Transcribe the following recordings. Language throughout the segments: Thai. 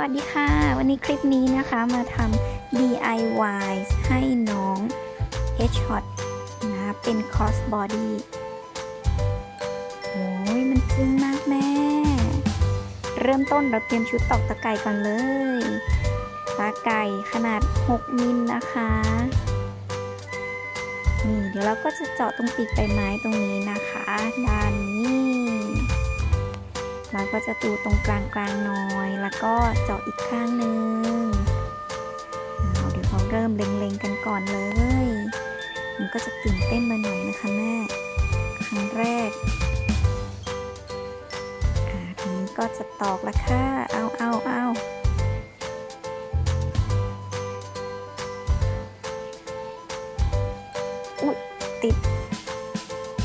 วัสดีค่ะ วันนี้คลิปนี้นะคะมาทำ DIY ให้น้อง H Shot นะเป็น cross body โอ้ยมันจึ้งมากแม่ เริ่มต้นเราเตรียมชุดตอกตะไก่ก่อนเลย ตะไก่ขนาด 6 มิลนะคะ นี่เดี๋ยวเราก็จะเจาะตรงปีกใบไม้ตรงนี้นะคะ ด้านนี้ เราก็จะดูตรงกลางกลางหน่อย แล้วก็เจาะอีกข้างหนึ่งเอาเดี๋ยวเราเริ่มเล็งๆกันก่อนเลย มันก็จะตื่นเต้นมาหน่อยนะคะแม่ ครั้งแรกอ่าทีนี้ก็จะตอกละค่ะ เอาเอาเอาอุ๊ยติด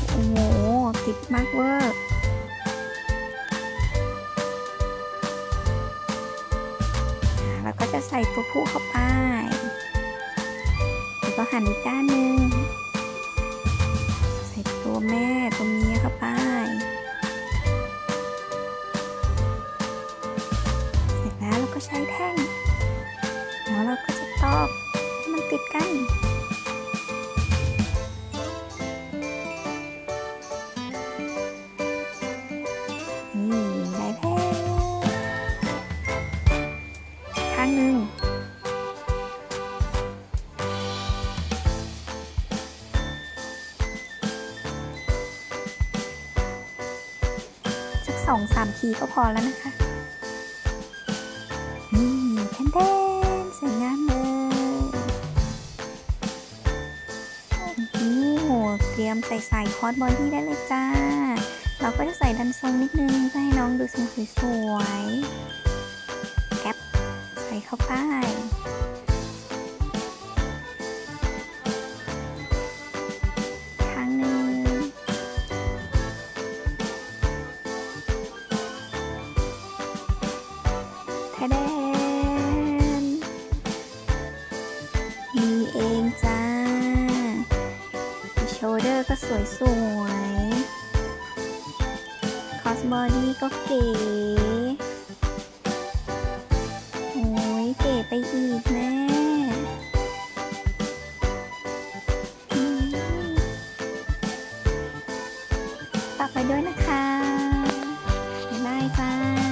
โอ้โห ติดมากเวอร์ จะใส่ตัวผู้เข้าไป แล้วก็หันอีกด้านหนึ่งใส่ตัวแม่ตัวเมียเข้าไป เสร็จแล้วเราก็ใช้แท่ง แล้วเราก็จะตอกให้มันติดกัน สองส2-3 ทีก็พอแล้วนะคะ นี่แทนเด้นสวยงามเลยนี่โหเตรียมใส่สาคอร์สบอดี้ได้เลยจ้า เราก็จะใส่ดันทรงนิดนึงเพื่อให้น้องดูสวยสวยแก๊ปใส่เข้าไป แทแดนมีเองจ้าโชเดอร์ก็สวยสวยคอสบอดี้ก็เก๋โอ้ยเก๋ไปอีกแม่ฝากไปด้วยนะคะบ๊ายบายจ้า